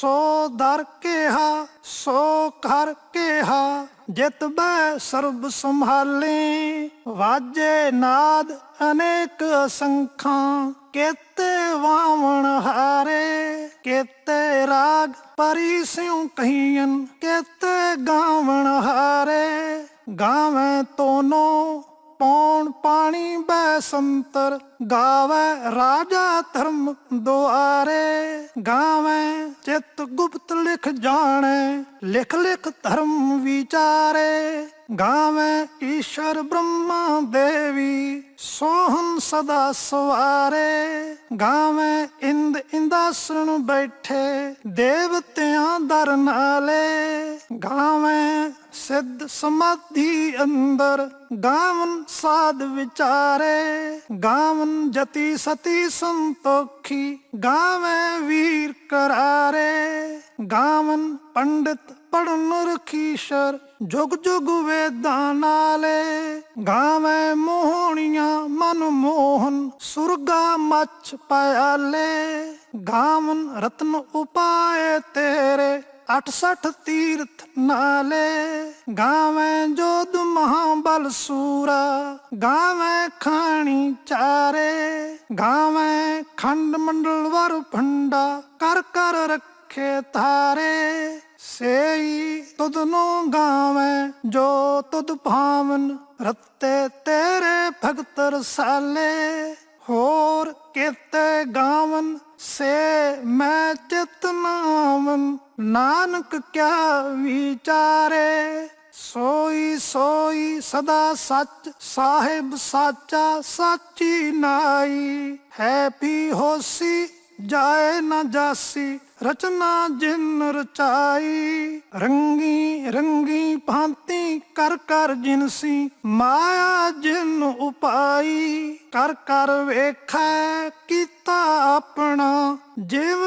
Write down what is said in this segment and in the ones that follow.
ਸੋ ਦਰ ਕਿਹਾ, ਸੋ ਕਰ ਕਿਹਾ, ਜਿਤ ਬੈ ਸਰਬ ਸੰਭਾਲੇ। ਵਾਜੇ ਨਾਦ ਅਨੇਕ ਸੰਖਾਂ, ਕੇਤੇ ਵਾਵਣ ਹਾਰੇ। ਕੇਤੇ ਰਾਗ ਪਰੀ ਸਿਉ ਕਹੀਆਂ ਕੇਤੇ ਗਾਵਣ ਹਾਰੇ। ਗਾਵੇਂ ਤੋਨੋ ਪੌਣ ਪਾਣੀ ਬੈ ਸੰਤਰ ਗਾਵੇ ਰਾਜਾ ਧਰਮ ਦੁਆਰੇ। ਗਾਵੇ ਚਿਤ ਗੁਪਤ ਲਿਖ ਜਾਣੇ, ਲਿਖ ਲਿਖ ਧਰਮ ਵਿਚਾਰੇ। ਗਾਵੇ ਈਸ਼ਰ ਬ੍ਰਹਮਾ ਦੇਵੀ ਸੋਹਨ ਸਦਾ ਸਵਾਰੇ। ਗਾਵੇ ਇੰਦ ਇੰਦਾਸਣ ਬੈਠੇ ਦੇਵਤਿਆਂ ਦਰ ਨਾਲੇ। ਗਾਵੇ ਸਿੱਧ ਸਮਾਧੀ ਅੰਦਰ ਗਾਵਨ ਸਾਧ ਵਿਚਾਰੇ। ਗਾਵਨ ਜਤੀ ਸਤੀ ਸੰਤੋਖੀ ਗਾਵੇ ਵੀਰ ਕਰਾਰੇ। ਗਾਵਨ ਪੰਡਿਤ ਪੜਨ ਰਖੀਸ਼ਰ ਜੁਗ ਜੁਗ ਵੇਦਾਂ ਨਾਲੇ। ਗਾਵੇ ਮੋਹਣੀਆਂ ਮਨ ਮੋਹਨ, ਸੁਰਗਾ ਮੱਛ ਪਿਆਲੇ। ਗਾਵਨ ਰਤਨ ਉਪਾਏ ਤੇਰੇ 68 ਤੀਰਥ ਨਾਲੇ। ਗਾਵੇਂ ਜੋਧ ਮਹਾਬਲ ਸੂਰਾ, ਗਾਵੇਂ ਖਾਣੀ ਚਾਰੇ। ਗਾਵੇਂ ਖੰਡ ਮੰਡਲ ਵਰ ਭੰਡਾ, ਕਰ ਕਰ ਰੱਖੇ ਤਾਰੇ। ਸੇਈ ਤੁਧ ਨੂੰ ਗਾਵੇਂ, ਜੋ ਤੁਧ ਭਾਵਨ ਰੱਤੇ ਤੇਰੇ ਭਗਤ ਰਸਾਲੇ ਹੋਰ ਕੀਤੇ ਗਾਵਨ, ਸੇ ਮੈਂ ਚਿਤ ਨਾਮਨ ਨਾਨਕ ਕਿਆ ਵਿਚਾਰੇ। ਸੋਈ ਸੋਈ ਸਦਾ ਸੱਚ, ਸਾਹਿਬ ਸਾਚਾ ਸਾਚੀ ਨਾਈ, ਹੈ ਵੀ ਹੋਸੀ ਜਾਏ ਨਾ ਜਾਸੀ, ਰਚਨਾ ਜਿਨ ਰਚਾਈ। ਰੰਗੀ ਰੰਗੀ ਭਾਂਤੀ ਕਰ ਕਰ ਜਿਨਸੀ ਮਾਇਆ ਜਿਨ ਉਪਾਈ। ਕਰ ਕਰ ਵੇਖੈ ਕੀਤਾ ਆਪਣਾ, ਜਿਵ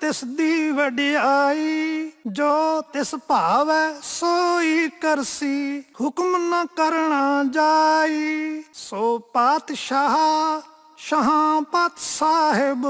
ਤਿਸ ਦੀ ਵਡਿਆਈ। ਜੋ ਤਿਸ ਭਾਵੈ ਸੋਈ ਕਰਸੀ, ਹੁਕਮ ਨ ਕਰਨਾ ਜਾਈ। ਸੋ ਪਾਤਸ਼ਾਹ ਸ਼ਹਾਪਤ ਸਾਹਿਬ,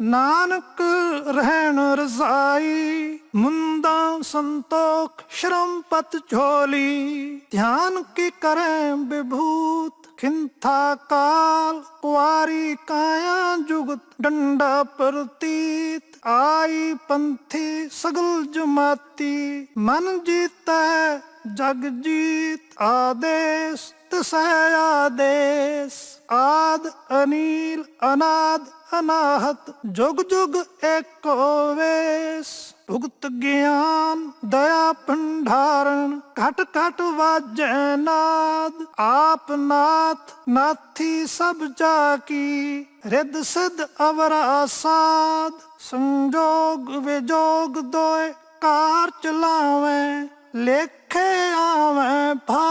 ਨਾਨਕ ਰਹਿਣ ਰਜ਼ਾਈ, ਮੁੰਦਾ ਸੰਤੋਖ ਸ਼ਰਮਪਤ ਝੋਲੀ। ਧਿਆਨ ਕੀ ਕਰੇ ਵਿਭੂਤ ਖਿੰਥਾ ਕਾਲ, ਕੁਆਰੀ ਕਾਇਆ ਜੁਗਤ, ਡੰਡਾ ਪ੍ਰਤੀਤ। ਆਈ ਪੰਥੀ ਸਗਲ ਜਮਾਤੀ, ਮਨ ਜੀਤੈ ਜਗ ਜੀਤ, ਆਦੇਸ ਤਸੈ ਆਦੇਸ ਆਦ ਅਨੀਲ, ਅਨਾਦ, ਅਨਾਹਤ, ਜੁਗ ਜੁਗ ਏਕੋ ਵੇਸ। ਭੁਗਤ ਗਿਆਨ, ਦਇਆ ਭੰਡਾਰਨ, ਘਟ ਘਟ ਵਾਜੈ ਨਾਦ। ਆਪ ਨਾਥ, ਨਾਥੀ ਸਭ ਜਾ ਕੀ, ਰਿੱਧ ਸਿਧ ਅਵਰਾ ਸਾਧ ਸੰਜੋਗ ਵਿਜੋਗ ਦੋਇ, ਕਾਰ ਚਲਾਵੇਂ, ਲੇਖੇ ਆਵੇਂ ਭਾਗ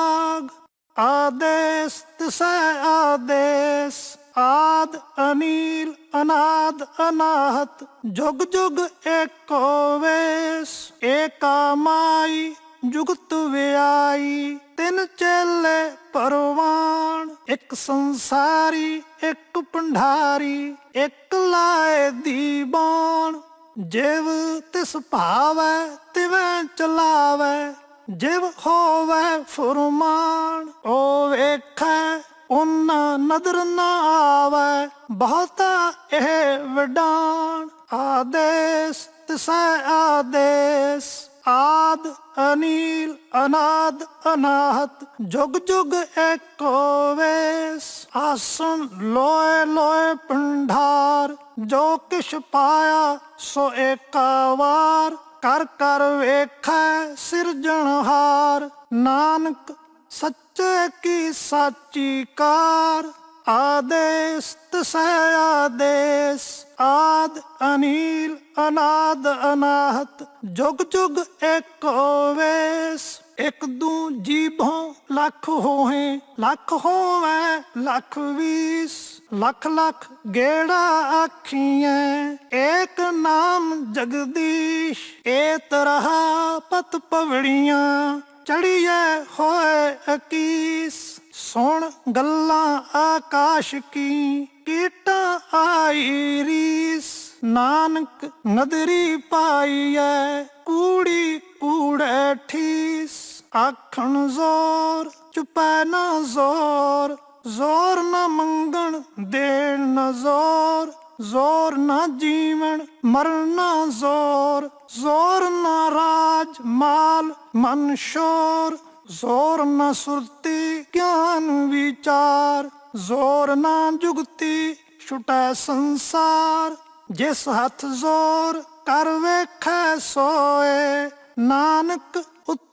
ਆਦੇਸ, ਤਿਸੈ ਆਦੇਸ, ਆਦ ਅਨੀਲ, ਅਨਾਦ ਅਨਾਹਤ, ਜੁਗ ਜੁਗ ਏਕੋ ਵੇਸ, ਏਕਾ ਮਾਈ, ਜੁਗਤ ਵਿਆਈ, ਤਿੰਨ ਚੇਲੇ ਪਰਵਾਨ, ਇੱਕ ਸੰਸਾਰੀ, ਇੱਕ ਭੰਡਾਰੀ, ਇੱਕ ਲਾਏ ਦੀਵਾਨ, ਜਿਵ ਤਿਸ ਭਾਵੈ ਤਿਵੇਂ ਚਲਾਵੈ ਜਿਵ ਹੋਵੇ ਫੁਰਮਾਨ ਓ ਵੇਖੈ, ਉਹਨਾਂ ਨਦਰ ਨਾ ਆਵੈ, ਬਹੁਤਾ ਇਹ ਵਡਾਨ ਆਦੇਸ, ਤਿਸੈ ਆਦੇਸ, ਆਦ ਅਨੀਲ, ਅਨਾਦ ਅਨਾਹਤ, ਜੁਗ ਜੁਗ ਏਕੋ ਵੇਸ। ਆਸਣ ਲੋਏ ਲੋਏ ਪੰਡਾਰ ਜੋ ਕਿਛ ਪਾਇਆ ਸੋ ਏਕਾ ਵਾਰ। ਕਰ ਕਰ ਵੇਖੈ ਸਿਰਜਣਹਾਰ ਨਾਨਕ ਸੱਚੇ ਕੀ ਸਾਚੀ ਕਾਰ। ਆਦੇਸ ਤਸੈ ਆਦੇਸ। ਆਦ ਅਨੀਲ, ਅਨਾਦ ਅਨਾਹਤ। ਜੁਗ ਜੁਗ ਏਕੋ ਵੇਸ। ਇੱਕ ਦੂ ਜੀਭੋਂ ਲੱਖ ਹੋਏ ਲੱਖ ਹੋਵੇ, ਲੱਖ ਵੀਸ, ਲੱਖ ਲੱਖ ਗੇੜਾ ਆਖੀਐ। ਏਕ ਨਾਮ ਜਗਦੀਸ਼ ਏ ਤਰ੍ਹਾਂ ਪਤ ਪਵੜੀਆਂ ਚੜੀਏ ਹੋਏ ਅਕੀਸ। ਸੁਣ ਗੱਲਾਂ ਆਕਾਸ਼ ਕੀ, ਕੀਟਾਂ ਆਈ ਰੀਸ। ਨਾਨਕ ਨਦਰੀ ਪਾਈਐ, ਕੂੜੀ ਕੂੜੈ ਠੀਸ। ਆਖਣ ਜ਼ੋਰ, ਚੁਪੈ ਨਾ ਜ਼ੋਰ ਜ਼ੋਰ ਨਾ ਮੰਗਣ, ਦੇਣ ਨਾ ਜ਼ੋਰ ਜ਼ੋਰ ਨਾ ਜੀਵਨ ਮਰਨ ਨਾ ਜ਼ੋਰ ਜ਼ੋਰ ਨਾ ਰਾਜ, ਮਾਲ, ਮਨ ਸ਼ੋਰ, ਜ਼ੋਰ ਨਾ ਸੁਰਤੀ, ਗਿਆਨ ਵਿਚਾਰ, ਜ਼ੋਰ ਨਾ ਜੁਗਤੀ, ਛੁਟੈ ਸੰਸਾਰ, ਜਿਸ ਹੱਥ ਜ਼ੋਰ, ਕਰ ਵੇਖੈ ਸੋਏ, ਨਾਨਕ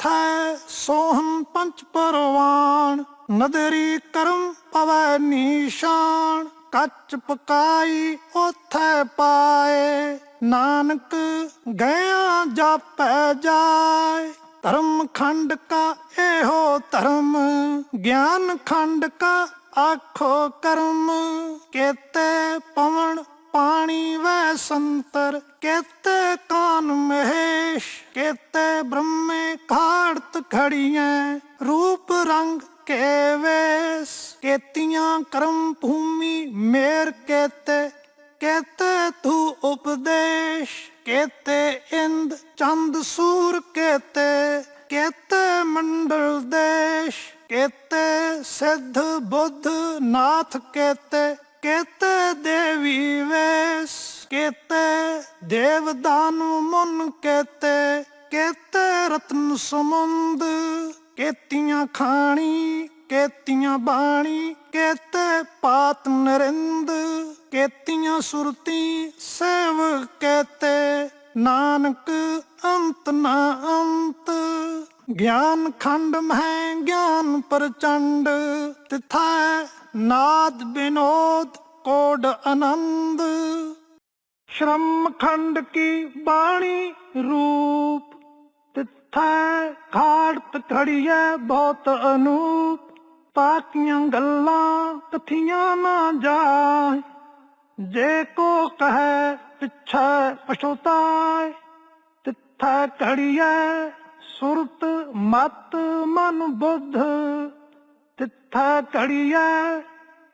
ਤਿੱਥੈ ਸੋਹਣ ਪੰਚ ਪਰਵਾਨ ਨਦਰੀ ਕਰਮ ਪਵੈ ਨੀਸ਼ਾਨ ਕੱਚ ਪਕਾਈ ਉਥੈ ਪਾਏ, ਨਾਨਕ ਗਿਆ ਜਾਪੈ ਜਾਏ। ਧਰਮ ਖੰਡ ਕਾ ਇਹੋ ਧਰਮ, ਗਿਆਨ ਖੰਡ ਕਾ ਆਖੋ ਕਰਮ, ਕੇਤੇ ਪਵਨ ਪਾਣੀ ਵੈ ਸੰਤਰ, ਕੇਤੇ ਕਾਨ ਮਹੇਸ਼, ਕੇਤੇ ਬ੍ਰਹਮੇ ਘਾੜਤ ਖੜੀਐ। ਰੂਪ ਰੰਗ ਕੇ ਕੇਤੀਆਂ ਕਰਮ ਭੂਮੀ ਮੇਰ ਕੇਤੇ। ਕੇਤੇ ਤੂ ਉਪਦੇਸ਼, ਕੇਤੇ ਇੰਦ ਚੰਦ ਸੂਰ ਕੇਤੇ। ਕੇਤੇ ਮੰਡਲ ਦੇਸ਼, ਕੇਤੇ ਸਿੱਧ ਬੁੱਧ ਨਾਥ ਕੇਤੇ। ਕੇਤੇ ਦੇਵੀ ਕੇਤੇ ਦੇਵ ਦਾਨੁ ਮਨ ਕੇਤੇ ਕੇਤੇ ਰਤਨ ਸਮੁੰਦ, ਕੇਤੀਆਂ ਖਾਣੀ, ਕੇਤੀਆਂ ਬਾਣੀ, ਕੇਤੇ ਪਾਤ ਨਰਿੰਦ, ਕੇਤੀਆਂ ਸੁਰਤੀ ਸੇਵ ਕੇਤੇ, ਨਾਨਕ ਅੰਤ ਨਾ ਅੰਤ। ਗਿਆਨ ਖੰਡ ਮਹਿ ਗਿਆਨ ਪ੍ਰਚੰਡ, ਤਿਥੈ ਨਾਦ ਬਿਨੋਦ ਕੋਡ ਆਨੰਦ। ਸ਼ਰਮ ਖੰਡ ਕੀ ਬਾਣੀ ਰੂਪ? ਤਿਥੈ ਖਾੜਤ ਖੜੀਐ ਬਹੁਤ ਅਨੂਪ। ਤਾਕੀਆਂ ਗੱਲਾਂ ਕਥੀਆਂ ਨਾ ਜਾਏ। ਜੇ ਕੋ ਕਹੈ ਪਿਛੈ ਪਛੋਤਾਏ। ਤਿਥੈ ਖੜੀਐ ਸੁਰਤ ਮਤ ਮਨ ਬੁੱਧ। ਤਿਥੈ ਖੜੀਐ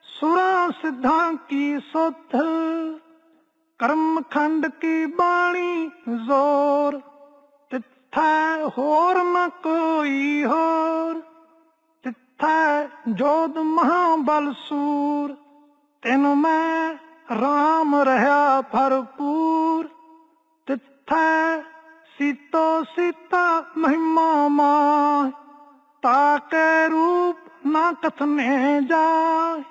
ਸੁਰਾਂ ਸਿੱਧਾਂ ਕੀ ਸੁੱਧ। ਕਰਮ ਖੰਡ ਕੀ ਬਾਣੀ ਜ਼ੋਰ? ਤਿੱਥੈ ਹੋਰ ਨ ਕੋਈ ਹੋਰ। ਤਿੱਥੈ ਜੋਧ ਮਹਾਬਲ ਸੂਰ। ਤੈਨੂੰ ਮੈਂ ਰਾਮ ਰਹਾ ਭਰਪੂਰ। ਤਿੱਥੈ ਸੀਤੋ ਸੀਤਾ ਮਹਿਮਾ ਮਾਹ। ਤਾਕੇ ਰੂਪ ਨਾ ਕਥਨੇ ਜਾਏ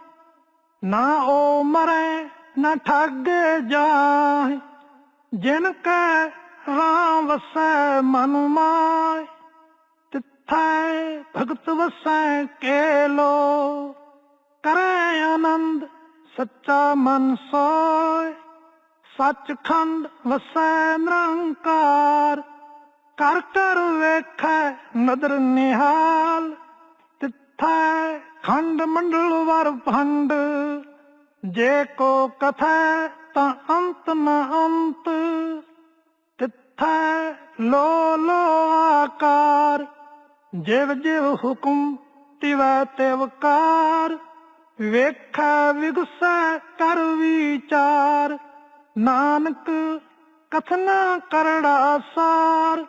ਨਾ ਓ ਮਰੇ ਨਾ ਠੱਗੇ ਜਾਏ, ਜਿਨ ਕੈ ਰਾਮ ਵਸੈ ਮਨ ਮਾਏ, ਤਿਥੈ ਭਗਤ ਵਸੈ ਕੇਲੋ, ਕਰੈ ਆਨੰਦ ਸੱਚਾ ਮਨ ਸੋਏ, ਸੱਚਖੰਡ ਵਸੈ ਨਿਰੰਕਾਰ, ਕਰ ਕਰ ਵੇਖੈ ਨਦਰ ਨਿਹਾਲ, ਤਿਥੈ ਖੰਡ ਮੰਡਲ ਵਰ ਭੰਡ ਜੇ ਕੋ ਕਥੈ ਤਾਂ ਅੰਤ ਨ ਅੰਤ, ਤਿਥੈ ਲੋ ਲੋ ਆਕਾਰ। ਜਿਵ ਜਿਵ ਹੁਕਮ ਤਿਵੈ ਤਿਵਕਾਰ ਵੇਖੈ ਵਿਗਸੈ ਕਰ ਵਿਚਾਰ। ਨਾਨਕ ਕਥਨਾ ਕਰੜਾ ਸਾਰ,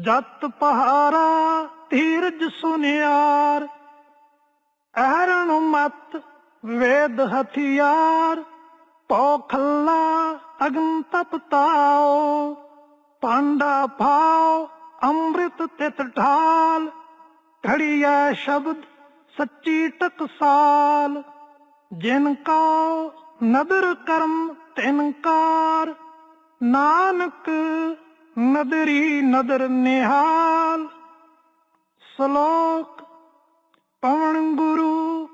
ਜਤ ਪਹਾਰਾ ਧੀਰਜ ਸੁਨਿਆਰ। ਅਹਰਣ ਮਤ ਵੇਦ ਹਥਿਆਰ, ਪੋਖਲਾ ਅਗਨ ਤਪਤਾਓ ਪਾਂਡਾ ਭਾਉ, ਅੰਮ੍ਰਿਤ ਤਿਤ ਢਾਲ ਘੜੀਐ ਸ਼ਬਦ ਸੱਚੀ ਟਕਸਾਲ। ਜਿਨ ਕੋ ਨਦਰ ਕਰਮ ਤਿਨਕਾਰ ਨਾਨਕ ਨਦਰੀ ਨਦਰ ਨਿਹਾਲ। ਸ਼ਲੋਕ, ਪਵਨ ਗੁਰੂ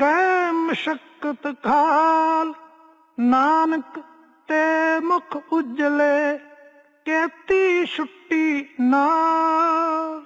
ਗਏ ਮਸ਼ਕਤ ਖਾਲ ਨਾਨਕ ਤੇ ਮੁਖ ਉਜਲੇ ਕੇਤੀ ਛੁੱਟੀ ਨਾਲ।